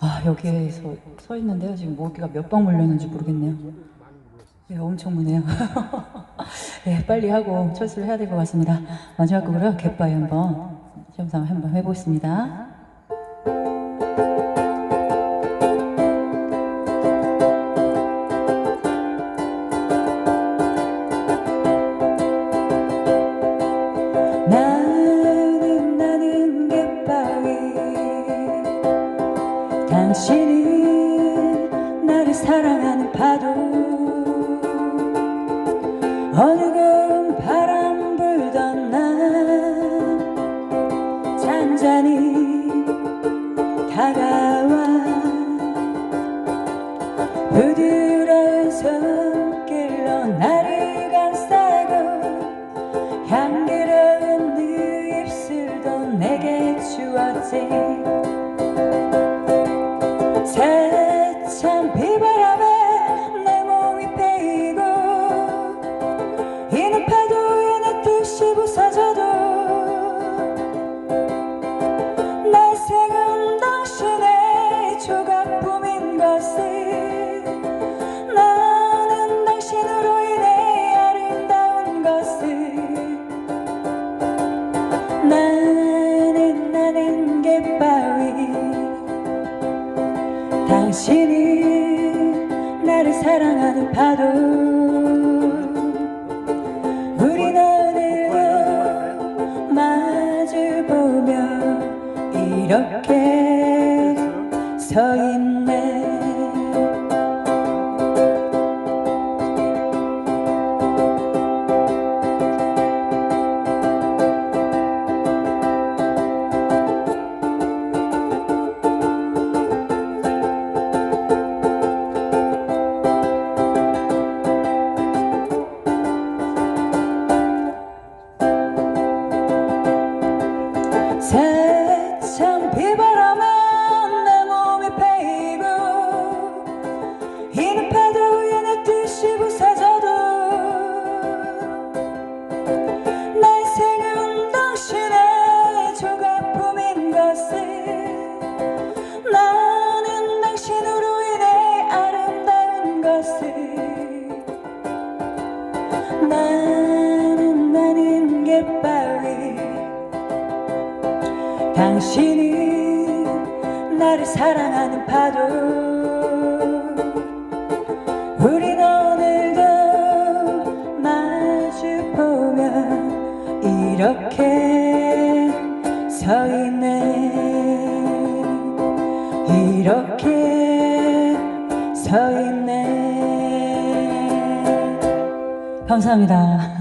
아 여기에 서, 서 있는데요. 지금 모기가 몇 방 물렸는지 모르겠네요. 네, 엄청 무네요. 네, 빨리 하고 철수를 해야 될 것 같습니다. 마지막 곡으로 갯바위 한번 시험삼아 한번 해보겠습니다. 나는 나는 갯바위 당신은 나를 사랑하는 파도. 어느 고운 바람 불던 날 잔잔히 다가와 부드러운 손길로 나를 감싸고 향기로운 네 입술도 내게 주었지 생은 당신의 조각품인 것을 나는 당신으로 인해 아름다운 것을 나는 나는 갯바위 당신이 나를 사랑하는 파도 이렇게 서 있네 당신이 나를 사랑하는 파도. 우린 오늘도 마주보며 이렇게 서 있네. 이렇게 서 있네. 감사합니다